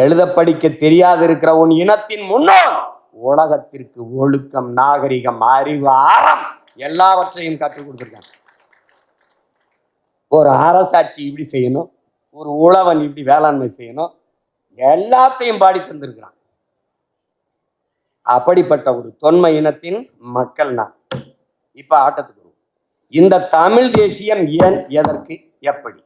எழுத படிக்க தெரியாது இருக்கிற உன் இனத்தின் முன்னோர் உலகத்திற்கு ஒழுக்கம் நாகரிகம் அறிவு ஆரம் எல்லாவற்றையும் கற்றுக் கொடுத்துருக்காங்க. ஒரு அரசாட்சி இப்படி செய்யணும் ஒரு உழவன் இப்படி வேளாண்மை செய்யணும் எல்லாத்தையும் பாடி தந்திருக்கிறான். அப்படிப்பட்ட ஒரு தொன்மை இனத்தின் மக்கள் நான். இப்ப ஆட்டத்துக்கு இந்த தமிழ் தேசியம் ஏன் எதற்கு எப்படி?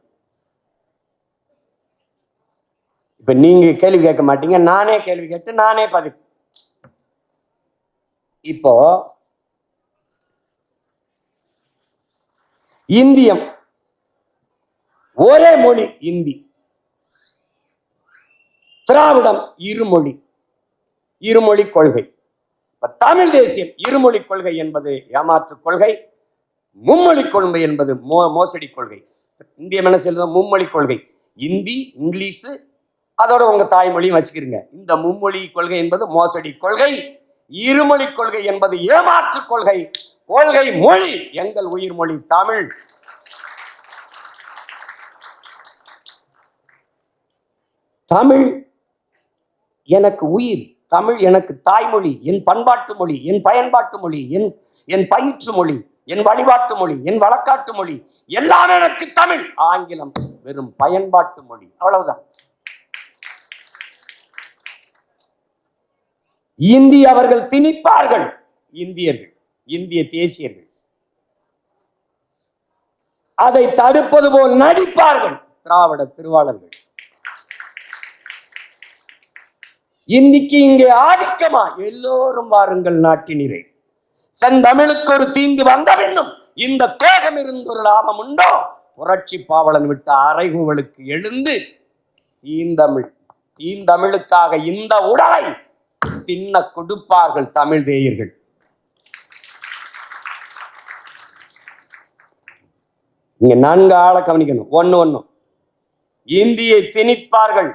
இப்ப நீங்க கேள்வி கேட்க மாட்டீங்க நானே கேள்வி கேட்டு நானே பதில். இப்போ இந்தியம் ஒரே மொழி இந்தி. திராவிடம் இருமொழி இருமொழி கொள்கை. இப்ப தமிழ் தேசியம் இருமொழி கொள்கை என்பது ஏமாற்று கொள்கை மும்மொழி கொள்கை என்பது மோ மோசடி கொள்கை. இந்தியம் என்ன சொல்லுது? மும்மொழி கொள்கை. இந்தி இங்கிலீஷு அதோட உங்க தாய்மொழியும் வச்சுக்கிறீங்க இந்த மும்மொழி கொள்கை என்பது மோசடி கொள்கை இருமொழி கொள்கை என்பது ஏமாற்று கொள்கை கொள்கை மொழி எங்கள் உயிர் மொழி தமிழ். தமிழ் எனக்கு உயிர் தமிழ் எனக்கு தாய்மொழி என் பண்பாட்டு மொழி என் பயன்பாட்டு மொழி என் என் பயிற்று மொழி என் வழிபாட்டு மொழி என் வழக்காட்டு மொழி எல்லாம் எனக்கு தமிழ். ஆங்கிலம் வெறும் பயன்பாட்டு மொழி அவ்வளவுதான். இந்தி அவர்கள் திணிப்பார்கள். இந்தியர்கள் இந்திய தேசியர்கள். அதை தடுப்பது போல் நடிப்பார்கள். திராவிட திருவாளர்கள். இந்திக்கு இங்கே ஆதிக்கமா? எல்லோரும் வாருங்கள் நாட்டினிரை செந்தமிழுக்கு ஒரு தீங்கு வந்த பின்னும் இந்த தேகம் இருந்து ஒரு லாபம் உண்டோ? புரட்சி பாவலன் விட்ட அறைகூவலுக்கு எழுந்து தீந்தமிழ் தீந்தமிழுக்காக இந்த உடலை தின்ன கொடுப்பார்கள் தமிழ் தேயர்கள் நீங்க நான்கு ஆளை கவனிக்கணும். ஒன்னு ஒண்ணு. இந்தியை திணிப்பார்கள்.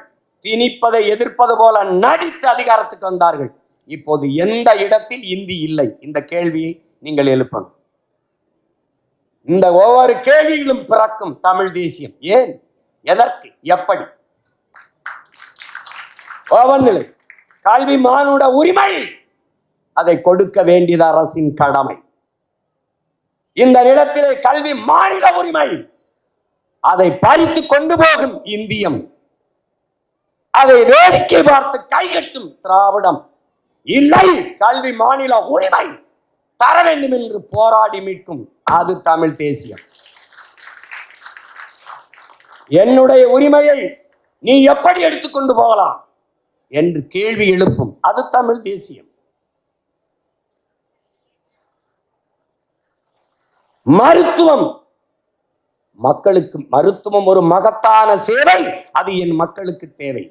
திணிப்பதை எதிர்ப்பது போல நடித்து அதிகாரத்துக்கு வந்தார்கள். இப்போது எந்த இடத்தில் இந்தி இல்லை? இந்த கேள்வியை நீங்கள் எழுப்பணும். இந்த ஒவ்வொரு கேள்வியிலும் பிறக்கும் தமிழ் தேசியம். ஏன்? எதற்கு? எப்படி? ஒவ்வொன்றிலும் கல்வி மானுட உரிமை. அதை கொடுக்க வேண்டியது அரசின் கடமை. இந்த நிலத்திலே கல்வி மாநில உரிமை. அதை பறித்து கொண்டு போகும் இந்தியம். அதை வேடிக்கை பார்த்து கைகட்டும் திராவிடம். இல்லை கல்வி மாநில உரிமை தர வேண்டும் என்று போராடி மீட்கும். அது தமிழ் தேசியம். என்னுடைய உரிமையை நீ எப்படி எடுத்துக்கொண்டு போகலாம்? என்று கேள்வி எழுப்பும். அது தமிழ் தேசியம். மருத்துவம். மக்களுக்கு மருத்துவம் ஒரு மகத்தான சேவை. அது என் மக்களுக்கு தேவை.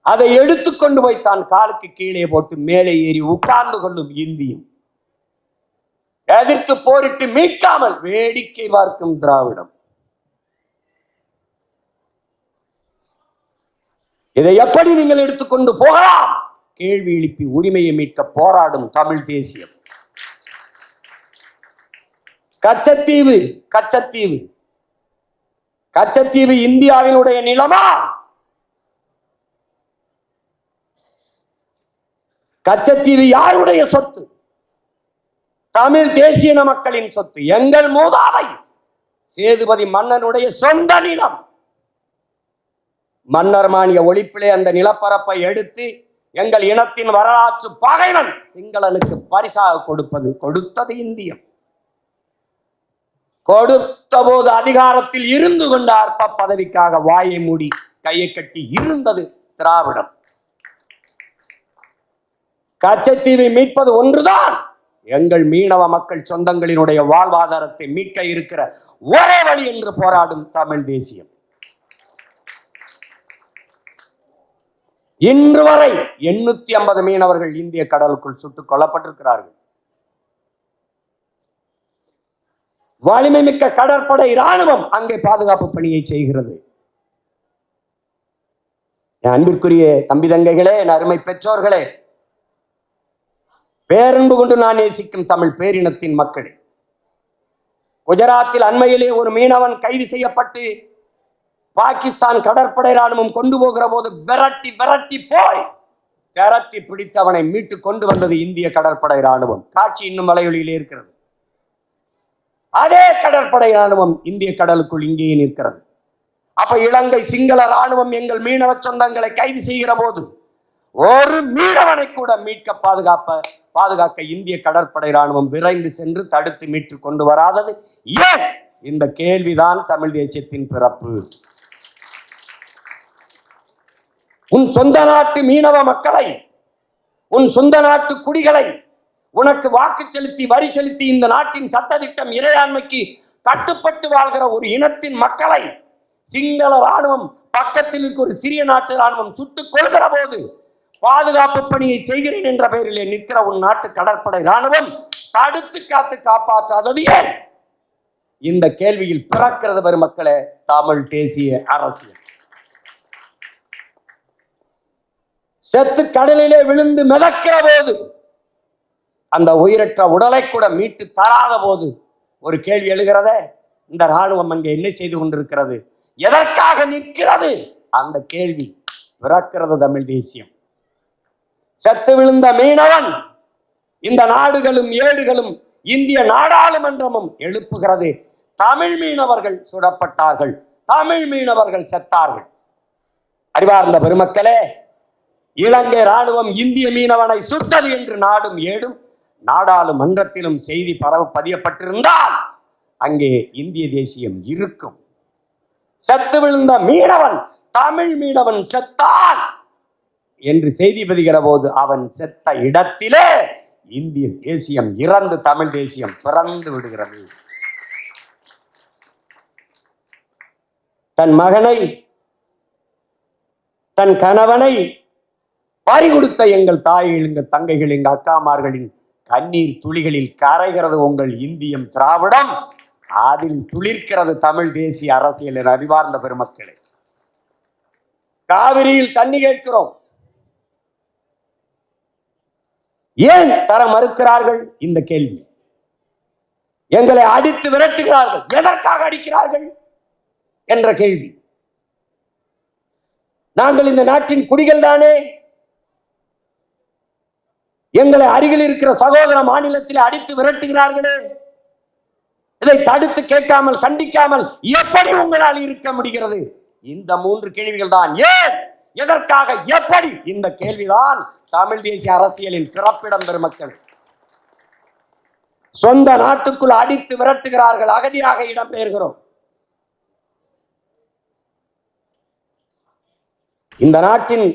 அதை எடுத்துக்கொண்டு போய் தான் காலுக்கு கீழே போட்டு மேலே ஏறி உட்கார்ந்து கொள்ளும் இந்தியும். எதிர்த்து போரிட்டு மீட்காமல் வேடிக்கை பார்க்கும் திராவிடம். இதை எப்படி நீங்கள் எடுத்துக்கொண்டு போகலாம்? கேள்வி எழுப்பி உரிமையை மீட்க போராடும் தமிழ் தேசியம். கச்சத்தீவு கச்சத்தீவு. கச்சத்தீவு இந்தியாவினுடைய நிலமா? கச்சத்தீவு யாருடைய சொத்து? தமிழ் தேசியன மக்களின் சொத்து. எங்கள் மூதாவை சேதுபதி மன்னனுடைய சொந்த நிலம். மன்னர் மானிய ஒழிப்பிலே அந்த நிலப்பரப்பை எடுத்து எங்கள் இனத்தின் வரலாற்று பகைவன் சிங்களனுக்கு பரிசாக கொடுப்பது கொடுத்தது இந்தியம். கொடுத்த போது அதிகாரத்தில் இருந்து கொண்ட அற்ப பதவிக்காக வாயை மூடி கையை கட்டி இருந்தது திராவிடம். கச்சத்தீவை மீட்பது ஒன்றுதான். எங்கள் மீனவ மக்கள் சொந்தங்களினுடைய வாழ்வாதாரத்தை மீட்க இருக்கிற ஒரே வழி என்று போராடும் தமிழ் தேசியம். இன்று வரை எண்ணூத்தி ஐம்பது மீனவர்கள் இந்திய கடலுக்குள் சுட்டுக் கொல்லப்பட்டிருக்கிறார்கள். வலிமை மிக்க கடற்படை இராணுவம் அங்கே பாதுகாப்பு பணியை செய்கிறது. என் அன்பிற்குரிய தம்பி தங்கைகளே என் அருமை பெற்றோர்களே பேரன்பு கொண்டு நான் நேசிக்கும் தமிழ் பேரினத்தின் மக்களே குஜராத்தில் அண்மையிலே ஒரு மீனவன் கைது செய்யப்பட்டு பாகிஸ்தான் கடற்படை ராணுவம் கொண்டு போகிற போது விரட்டி விரட்டி போய் திரத்தி பிடித்தவனை மீட்டு கொண்டு வந்தது இந்திய கடற்படை ராணுவம் காட்சி இன்னும் மலையொலியில் இருக்கிறது. அதே கடற்படை ராணுவம் இந்திய கடலுக்குள் இங்கேயே நிற்கிறது. அப்ப இலங்கை சிங்கள ராணுவம் எங்கள் மீனவ சொந்தங்களை கைது செய்கிற போது ஒரு மீனவனை கூட மீட்க பாதுகாப்ப பாதுகாக்க இந்திய கடற்படை ராணுவம் விரைந்து சென்று தடுத்து மீட்டு கொண்டு வராதது. ஏன்? இந்த கேள்விதான் தமிழ் தேசியத்தின் பிறப்பு. உன் சொந்த நாட்டு மீனவ மக்களை உன் சொந்த நாட்டு குடிகளை உனக்கு வாக்கு செலுத்தி வரி செலுத்தி இந்த நாட்டின் சட்டத்திட்டம் இறையாண்மைக்கு கட்டுப்பட்டு வாழ்கிற ஒரு இனத்தின் மக்களை சிங்கள ராணுவம் பக்கத்தில் இருக்க ஒரு சிறிய நாட்டு ராணுவம் சுட்டுக் கொள்கிற போது பாதுகாப்பு பணியை செய்கிறேன் என்ற பெயரிலே நிற்கிற உன் நாட்டு கடற்படை ராணுவம் தடுத்து காத்து காப்பாற்றாதது ஏன்? இந்த கேள்வியில் பிறக்கிறது பெருமக்களே தமிழ் தேசிய அரசியல். செத்து கடலிலே விழுந்து மிதக்கிற போது அந்த உயிரற்ற உடலை கூட மீட்டு தராத போது ஒரு கேள்வி எழுகிறதே இந்த ராணுவம் அங்கே என்ன செய்து கொண்டிருக்கிறது? எதற்காக நிற்கிறது? அந்த கேள்வி பிறக்கிறது தமிழ் தேசியம். செத்து விழுந்த மீனவன் இந்த நாடுகளும் ஏடுகளும் இந்திய நாடாளுமன்றமும் எழுப்புகிறது. தமிழ் மீனவர்கள் சுடப்பட்டார்கள். தமிழ் மீனவர்கள் செத்தார்கள். அறிவார்ந்த பெருமக்களே இலங்கை ராணுவம் இந்திய மீனவனை சுட்டது என்று நாடும் ஏடும் நாடாளுமன்றத்திலும் செய்தி பரவ பதியப்பட்டிருந்தால் அங்கே இந்திய தேசியம் இருக்கும். செத்து விழுந்த மீனவன் தமிழ் மீனவன் செத்தான் என்று செய்தி பதிகிற போது அவன் செத்த இடத்திலே இந்திய தேசியம் இறந்து தமிழ் தேசியம் பிறந்து விடுகிறது. தன் மகனை தன் கணவனை பறி கொடுத்த எங்கள் தாய்கள் எங்கள் தங்கைகள் எங்கள் அக்காமார்களின் கண்ணீர் துளிகளில் கரைகிறது உங்கள் இந்தியம் திராவிடம். அதில் துளிர்க்கிறது தமிழ் தேசிய அரசியல் என அறிவார்ந்த பெருமக்களே. காவிரியில் தண்ணி கேட்கிறோம். ஏன் தர மறுக்கிறார்கள்? இந்த கேள்வி. எங்களை அடித்து விரட்டுகிறார்கள். எதற்காக அடிக்கிறார்கள்? என்ற கேள்வி. நாங்கள் இந்த நாட்டின் குடிகள் தானே? எங்களை அருகில் இருக்கிற சகோதர மாநிலத்தில் அடித்து விரட்டுகிறார்களே. இதை தடுத்து கேட்காமல் கண்டிக்காமல் எப்படி உங்களால் இருக்க முடிகிறது? இந்த மூன்று கேள்விகள் தான். ஏன்? எதற்காக? எப்படி? இந்த கேள்விதான் தமிழ் தேசிய அரசியலின் பிறப்பிடம் பெருமக்கள். சொந்த நாட்டுக்குள் அடித்து விரட்டுகிறார்கள் அகதியாக இடம்பெயர்கிறோம். இந்த நாட்டின்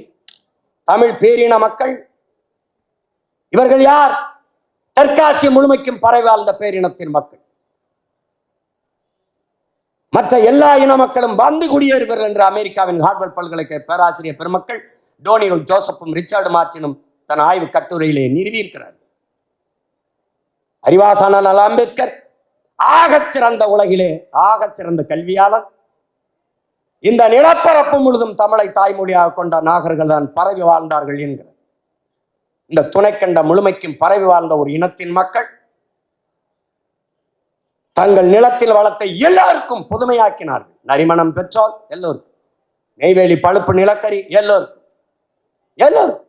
தமிழ் பேரின மக்கள் இவர்கள் யார்? தெற்காசிய முழுமைக்கும் பரவி வாழ்ந்த பேரினத்தின் மக்கள். மற்ற எல்லா இன மக்களும் வந்து குடியேறுவர்கள் என்று அமெரிக்காவின் ஹார்வர்ட் பல்கலைக்கழக பேராசிரியர் பெருமக்கள் டோனியும் ஜோசப்பும் ரிச்சர்டு மார்ட்டினும் தன் ஆய்வு கட்டுரையிலே நிறுவியிருக்கிறார் அறிவாசான நல அம்பேத்கர் ஆகச் சிறந்த உலகிலே ஆகச் சிறந்த கல்வியாளர். இந்த நிலப்பரப்பு முழுதும் தமிழை தாய்மொழியாக கொண்ட நாகர்கள் தான் பரவி வாழ்ந்தார்கள் என்கிறார். இந்த துணைக்கண்ட முழுமைக்கும் பரவி வாழ்ந்த ஒரு இனத்தின் மக்கள் தங்கள் நிலத்தில் வளத்தை எல்லாருக்கும் புதுமையாக்கினார்கள். நரிமணம் பெற்றோர் எல்லோருக்கும். நெய்வேலி பழுப்பு நிலக்கரி எல்லோருக்கும். எல்லோரும்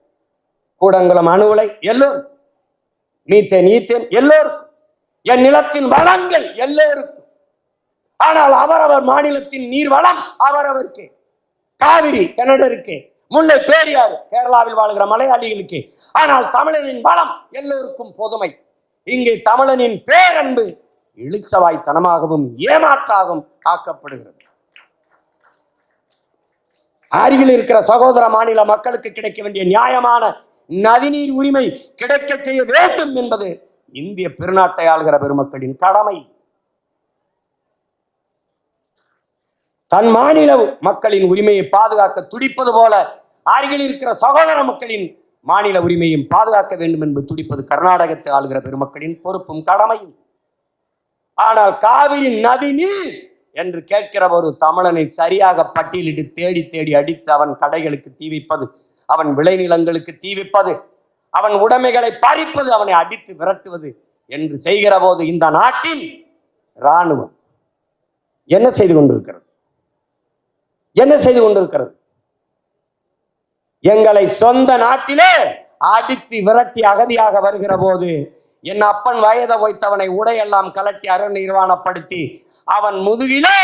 கூடங்குளம் அணு உலை எல்லோருக்கும். மீத்தேன் ஈத்தேன் எல்லோருக்கும். என் நிலத்தின் வளங்கள் எல்லோருக்கும். ஆனால் அவரவர் மாநிலத்தின் நீர் வளம் அவரவருக்கு. காவிரி தென்னடருக்கு. முல்லை பேரியார் கேரளாவில் வாழ்கிற மலையாளிகளுக்கு. ஆனால் தமிழனின் வளம் எல்லோருக்கும் பொதுமை. இங்கே தமிழனின் பேரன்பு இழிச்சவாய்த்தனமாகவும் ஏமாற்றாகவும் காக்கப்படுகிறது. அருகில் இருக்கிற சகோதர மாநில மக்களுக்கு கிடைக்க வேண்டிய நியாயமான நதிநீர் உரிமை கிடைக்க செய்ய வேண்டும் என்பது இந்திய பெருநாட்டை ஆள்கிற பெருமக்களின் கடமை. தன் மாநில மக்களின் உரிமையை பாதுகாக்க துடிப்பது போல அருகில் இருக்கிற சகோதர மக்களின் மாநில உரிமையும் பாதுகாக்க வேண்டும் என்று துடிப்பது கர்நாடகத்தை ஆளுகிற பெருமக்களின் பொறுப்பும் கடமையும். ஆனால் காவிரி நதி நீர் என்று கேட்கிற ஒரு தமிழனை சரியாக பட்டியலிட்டு தேடி தேடி அடித்து அவன் கடைகளுக்கு தீ வைப்பது அவன் விளைநிலங்களுக்கு தீ வைப்பது அவன் உடைமைகளை பறிப்பது அவனை அடித்து விரட்டுவது என்று செய்கிற போது இந்த நாட்டின் இராணுவம் என்ன செய்து கொண்டிருக்கிறது? என்ன செய்து கொண்டிருக்கிறது? எங்களை சொந்த நாட்டிலே அடித்து விரட்டி அகதியாக வருகிற போது என் அப்பன் வயதை வைத்தவனை உடையெல்லாம் கலட்டி அருண் நிர்வாணப்படுத்தி அவன் முதுகிலே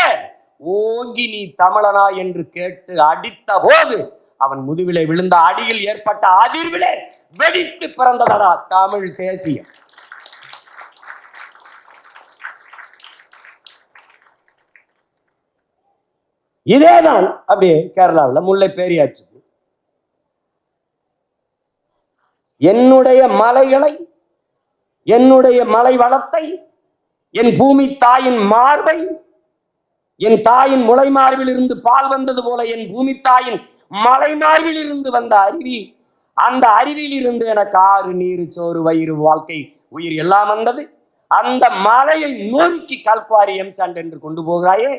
ஓங்கி நீ தமிழனா? என்று கேட்டு அடித்த போது அவன் முதுவிலே விழுந்த அடியில் ஏற்பட்ட அதிர்விலே வெடித்து பிறந்ததடா தமிழ் தேசியம். இதேதான் அப்படியே கேரளாவில் முல்லை பேரியாற்று. என்னுடைய மலைகளை என்னுடைய மலை வளத்தை என் பூமி தாயின் மார்பை என் தாயின் முளை மார்பில் இருந்து பால் வந்தது போல என் பூமி தாயின் மலை மார்பில் இருந்து வந்த அருவி அந்த அருவியில் இருந்து எனக்கு ஆறு நீர் சோறு வயிறு வாழ்க்கை உயிர் எல்லாம் வந்தது. அந்த மலையை நொறுக்கி கல்குவாரி எம்சாண்ட் என்று கொண்டு போகிறாயே.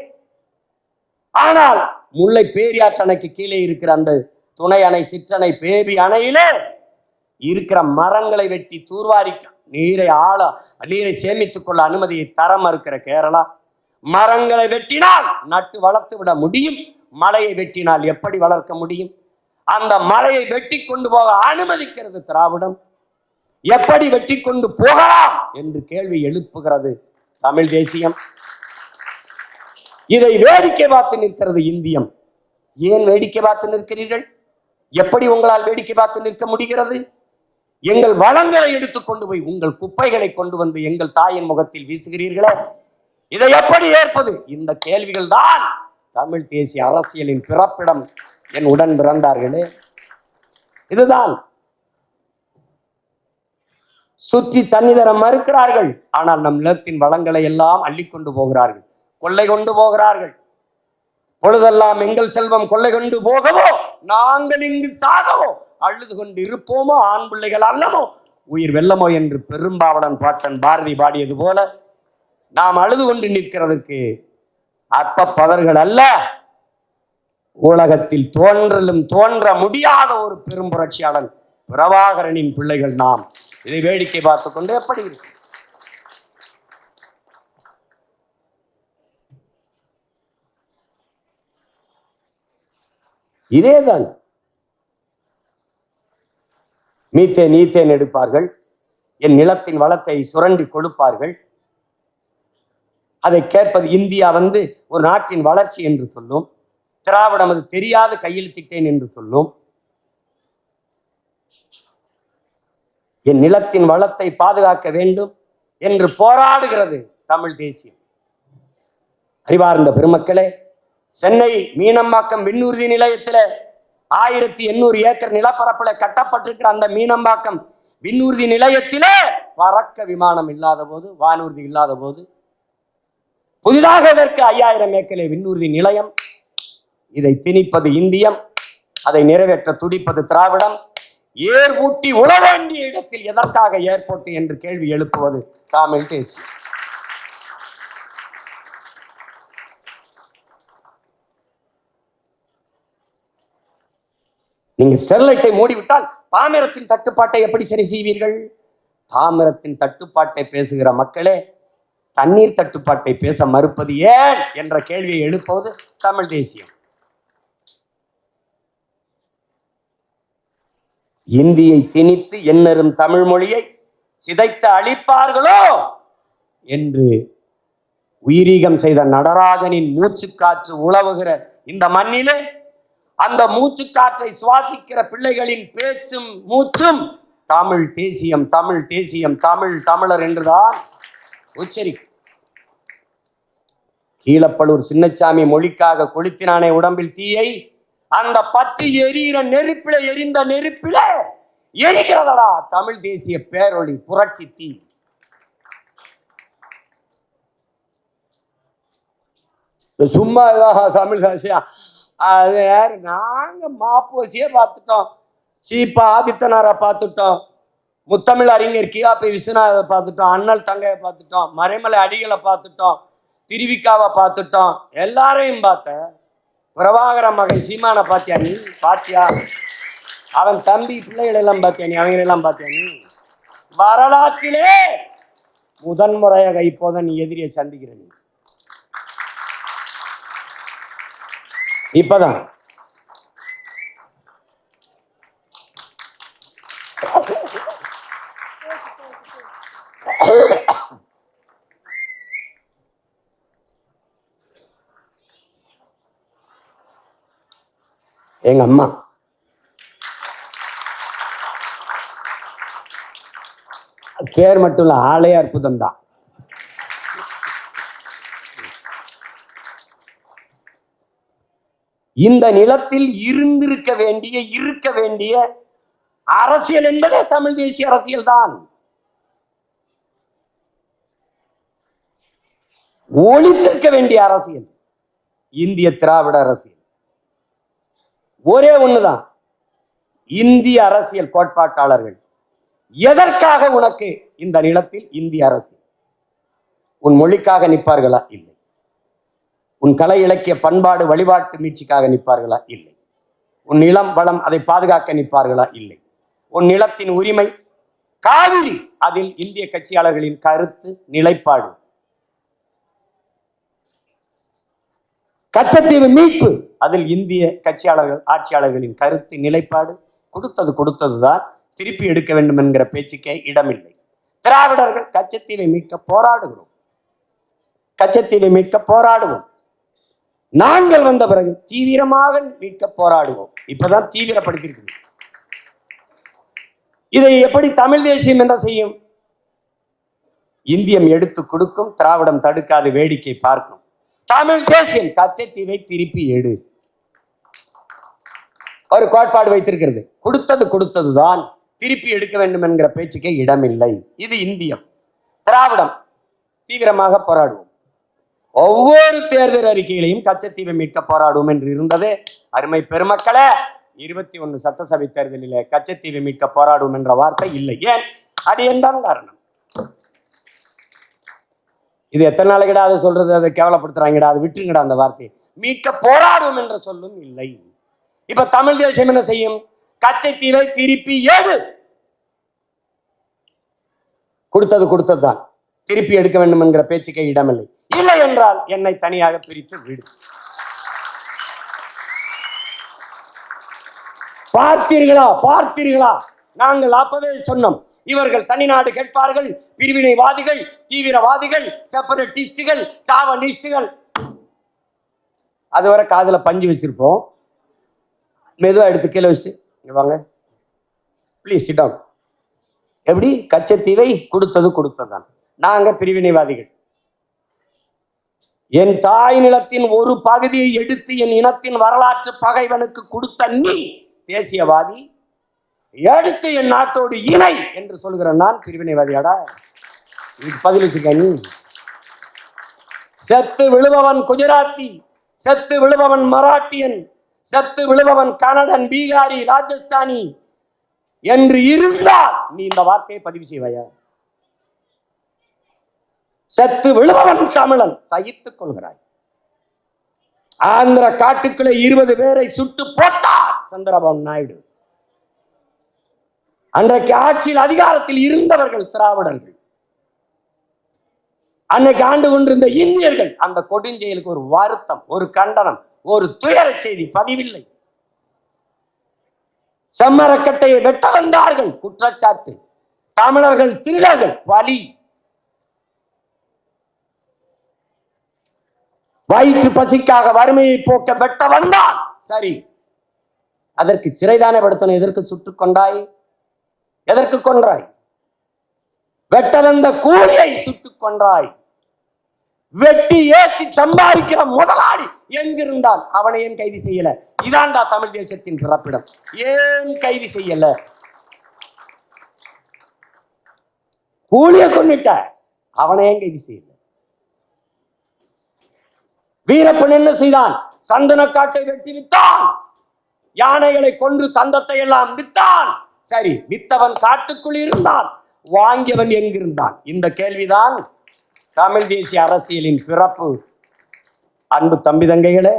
ஆனால் முல்லை பேரியாற்றணைக்கு கீழே இருக்கிற அந்த துணை அணை சிற்றணை பேபி அணையிலே இருக்கிற மரங்களை வெட்டி தூர்வாரிக்கும் நீரை ஆள நீரை சேமித்துக் கொள்ள அனுமதியை தர மறுக்கிற கேரளா. மரங்களை வெட்டினால் நட்டு வளர்த்து விட முடியும். மலையை வெட்டினால் எப்படி வளர்க்க முடியும்? அந்த மலையை வெட்டி கொண்டு போக அனுமதிக்கிறது திராவிடம். எப்படி வெட்டி கொண்டு போகலாம்? என்று கேள்வி எழுப்புகிறது தமிழ் தேசியம். இதை வேடிக்கை பார்த்து நிற்கிறது இந்தியம். ஏன் வேடிக்கை பார்த்து நிற்கிறீர்கள்? எப்படி உங்களால் வேடிக்கை பார்த்து நிற்க முடிகிறது? எங்கள் வளங்களை எடுத்துக்கொண்டு போய் உங்கள் குப்பைகளை கொண்டு வந்து எங்கள் தாயின் முகத்தில் வீசுகிறீர்களே? இதை எப்படி ஏற்பது? இந்த கேள்விகள் தான் தமிழ் தேசிய அரசியலின் பிறப்பிடம் என் உடன் பிறந்தார்களே. இதுதான். சுற்றி தண்ணி தர மறுக்கிறார்கள் ஆனால் நம் நிலத்தின் வளங்களை எல்லாம் அள்ளிக்கொண்டு போகிறார்கள். கொள்ளை கொண்டு போகிறார்கள். பொழுதெல்லாம் எங்கள் செல்வம் கொள்ளை கொண்டு போகவோ நாங்கள் இங்கு சாகவோ அழுது கொண்டு இருப்போமோ ஆண் பிள்ளைகள் அல்லமோ உயிர் வெல்லமோ என்று பெரும்பாவளன் பாட்டன் பாரதி பாடியது போல நாம் அழுது கொண்டு நிற்கிறதுக்கு அற்ப பதர்கள் அல்ல. உலகத்தில் தோன்றலும் தோன்ற முடியாத ஒரு பெரும் புரட்சியாளன் பிரபாகரனின் பிள்ளைகள் நாம். இதை வேடிக்கை பார்த்து கொண்டு எப்படி இருக்கும் இதேதான். மீத்தேன் ஈத்தேன் எடுப்பார்கள். என் நிலத்தின் வளத்தை சுரண்டி கொடுப்பார்கள் அதை கேட்பது இந்தியா வந்து ஒரு நாட்டின் வளர்ச்சி என்று சொல்லும். திராவிடம் அது தெரியாது கையெழுத்திட்டேன் என்று சொல்லும். என் நிலத்தின் வளத்தை பாதுகாக்க வேண்டும் என்று போராடுகிறது தமிழ் தேசியம். அறிவார்ந்த பெருமக்களே சென்னை மீனம்பாக்கம் விண்ணூர்தி நிலையத்தில் ஆயிரத்தி எண்ணூறு ஏக்கர் நிலப்பரப்புல கட்டப்பட்டிருக்கிற அந்த மீனம்பாக்கம் விண்ணூர்தி நிலையத்திலே பறக்க விமானம் இல்லாத போது வானூர்தி இல்லாத போது புதிதாக இதற்கு ஐயாயிரம் ஏக்கரை விண்ணூர்தி நிலையம். இதை திணிப்பது இந்தியம் அதை நிறைவேற்ற துடிப்பது திராவிடம். ஏர் ஊட்டி உழ வேண்டிய இடத்தில் எதற்காக ஏர்போர்ட் என்று கேள்வி எழுப்புவது? தமிழ் தேசியம் நீங்கள் ஸ்டெர்லைட்டை மூடிவிட்டால் தாமிரத்தின் தட்டுப்பாட்டை எப்படி சரி செய்வீர்கள்? தாமிரத்தின் தட்டுப்பாட்டை பேசுகிற மக்களே தண்ணீர் தட்டுப்பாட்டை பேச மறுப்பது ஏன் என்ற கேள்வியை எழுப்புவது தமிழ் தேசியம். இந்தியை திணித்து என்னரும் தமிழ் மொழியை சிதைத்து அழிப்பார்களோ என்று உயிரீகம் செய்த நடராஜனின் மூச்சு காற்று உழவுகிற இந்த மண்ணிலே அந்த மூச்சுக்காற்றை சுவாசிக்கிற பிள்ளைகளின் பேச்சும் மூச்சும் தமிழ் தேசியம் தமிழ் தேசியம் தமிழ் தமிழர் என்றுதான் உச்சரி கீழப்பலூர் சின்னச்சாமி மொழிக்காக கொளுத்தினானே உடம்பில் தீயை. அந்த பற்றி எரியிற நெருப்பில எரிந்த நெருப்பில எரிகிறதடா தமிழ் தேசிய பேரொழி புரட்சி தீ. சும்மா இதாக தமிழ் தேசியா அது யாரு? நாங்க மாப்போசியே பார்த்துட்டோம். சீப்பா ஆதித்தனாரை பார்த்துட்டோம். முத்தமிழ் அறிஞர் கியாபி விஸ்வநாதை பார்த்துட்டோம். அண்ணல் தங்கையை பார்த்துட்டோம். மறைமலை அடிகளை பார்த்துட்டோம். திருவிக்காவை பார்த்துட்டோம். எல்லாரையும் பார்த்தேன் பிரபாகர மகன் சீமானை பார்த்தியா நீ? பாத்தியா அவன் தம்பி பிள்ளைகளெல்லாம் பார்த்தியா நீ? அவங்களெல்லாம் பார்த்தியா நீ? வரலாற்றிலே முதன்முறையாக இப்போதான் நீ எதிரியை சந்திக்கிற நீ. இப்பதான் எங்க அம்மா. பேர் மட்டும் இல்ல ஆளே அற்புதம் தான் இந்த நிலத்தில் இருந்திருக்க வேண்டிய இருக்க வேண்டிய அரசியல் என்பதே தமிழ் தேசிய அரசியல் தான். ஒழித்திருக்க வேண்டிய அரசியல் இந்திய திராவிட அரசியல். ஒரே ஒண்ணுதான் இந்திய அரசியல் கோட்பாட்டாளர்கள். எதற்காக உனக்கு இந்த நிலத்தில் இந்திய அரசியல்? உன் மொழிக்காக நிற்பார்களா? இல்லை. உன் கலை இலக்கிய பண்பாடு வழிபாட்டு மீட்சிக்காக நிற்பார்களா? இல்லை. உன் நிலம் வளம் அதை பாதுகாக்க நிற்பார்களா? இல்லை. உன் நிலத்தின் உரிமை காவிரி. அதில் இந்திய கட்சியாளர்களின் கருத்து நிலைப்பாடு. கச்சத்தீவு மீட்பு. அதில் இந்திய கட்சியாளர்கள் ஆட்சியாளர்களின் கருத்து நிலைப்பாடு கொடுத்தது கொடுத்ததுதான் திருப்பி எடுக்க வேண்டும் என்கிற பேச்சுக்கே இடமில்லை. திராவிடர்கள் கச்சத்தீவை மீட்க போராடுகிறோம். கச்சத்தீவை மீட்க போராடுவோம். நாங்கள் வந்த பிறகு தீவிரமாக மீட்க போராடுவோம். இப்பதான் தீவிரப்படுத்தியிருக்குது இதை எப்படி தமிழ் தேசியம் என்ன செய்யும்? இந்தியம் எடுத்து கொடுக்கும் திராவிடம் தடுக்காது வேடிக்கை பார்க்கும். தமிழ் தேசியம் கச்சத்தீவை திருப்பி எடு. ஒரு கோட்பாடு வைத்திருக்கிறது. கொடுத்தது கொடுத்ததுதான் திருப்பி எடுக்க வேண்டும் என்கிற பேச்சுக்கே இடமில்லை. இது இந்தியம். திராவிடம் தீவிரமாக போராடுவோம். ஒவ்வொரு தேர்தல் அறிக்கைகளையும் கச்சத்தீவை மீட்க போராடுவோம் என்று இருந்தது. அருமை பெருமக்களே இருபத்தி ஒன்று சட்டசபை தேர்தலில் கச்சத்தீவை மீட்க போராடுவோம் என்ற வார்த்தை இல்லை. ஏன்? அது என்றான் காரணம். இது எத்தனை நாளைக்கிடா அதை சொல்றது? அதை கேவலப்படுத்துறாங்கடா அதை விட்டுருங்கடா அந்த வார்த்தையை. மீட்க போராடுவோம் என்ற சொல்லும் இல்லை. இப்ப தமிழ் தேசம் என்ன செய்யும்? கச்சத்தீவை திருப்பி ஏது கொடுத்தது கொடுத்ததுதான். திருப்பி எடுக்க வேண்டும் என்கிற பேச்சுக்கே இடமில்லை. இல்லை என்றால் என்னை தனியாக பிரித்து விடு. பார்த்தீர்களா? பார்த்தீர்களா? நாங்கள் அப்பவே சொன்னோம். இவர்கள் தனிநாடு கேட்பார்கள். பிரிவினைவாதிகள் தீவிரவாதிகள் செப்பரேட்டிஸ்டுகள் சாவனிஸ்டுகள். அதுவரை காதில் பஞ்சு வச்சிருப்போம். மெதுவா எடுத்து கீழே வச்சுட்டு இங்க வாங்க. ப்ளீஸ் சிடம் எப்படி? கச்சத்தீவை கொடுத்தது கொடுத்ததுதான். நாங்க பிரிவினைவாதிகள். என் தாய் நிலத்தின் ஒரு பகுதியை எடுத்து என் இனத்தின் வரலாற்று பகைவனுக்கு கொடுத்த நீ தேசியவாதி எடுத்து என் நாட்டோடு இணை என்று சொல்கிறேன் நான் பிரிவினைவாதியாடா. இதுக்கு பதில் நீ. செத்து விழுபவன் குஜராத்தி செத்து விழுபவன் மராட்டியன் செத்து விழுபவன் கனடன் பீகாரி ராஜஸ்தானி என்று இருந்தால் நீ இந்த வார்த்தையை பதிவு செய்வாயா? செத்து விழுபவன் தமிழன். சகித்துக் கொள்கிறாய். ஆந்திர காட்டுக்குள்ளே இருபது பேரை சுட்டு போட்டார் சந்திரபாபு நாயுடு. அன்றைக்கு ஆட்சியில் அதிகாரத்தில் இருந்தவர்கள் திராவிடர்கள். அன்னைக்கு ஆண்டு கொண்டிருந்த இந்தியர்கள் அந்த கொடுஞ்செயலுக்கு ஒரு வருத்தம் ஒரு கண்டனம் ஒரு துயர செய்தி பதிவில்லை. செம்மரக்கட்டையை வெட்ட வந்தார்கள் குற்றச்சாட்டு. தமிழர்கள் திருடர்கள் வலி. வயிற்று பசிக்காக வறுமையை போக்க வெட்ட வந்தான். சரி. அதற்கு சிறைதான படுத்தணும் எதற்கு சுட்டுக் கொண்டாய்? எதற்கு கொன்றாய்? வெட்ட வந்த கூலியை சுட்டுக் கொன்றாய். வெட்டி ஏத்தி சம்பாதிக்கிற முதலாளி எங்கிருந்தான்? அவனை ஏன் கைது செய்யல? இதான்டா தமிழ் தேசத்தின் பிறப்பிடம். ஏன் கைது செய்யல? கூலியை கொண்டுட்ட அவனை ஏன் கைது செய்யல? வீரப்பன் என்ன செய்தான்? சந்தனக்காட்டை வெட்டி வித்தான் யானைகளை கொன்று தந்தத்தை எல்லாம் வித்தான் சரி வித்தவன் காட்டுக்குள் இருந்தான். வாங்கியவன் எங்கிருந்தான்? இந்த கேள்விதான் தமிழ் தேசிய அரசியலின் பிறப்பு. அன்பு தம்பி தங்கைகளே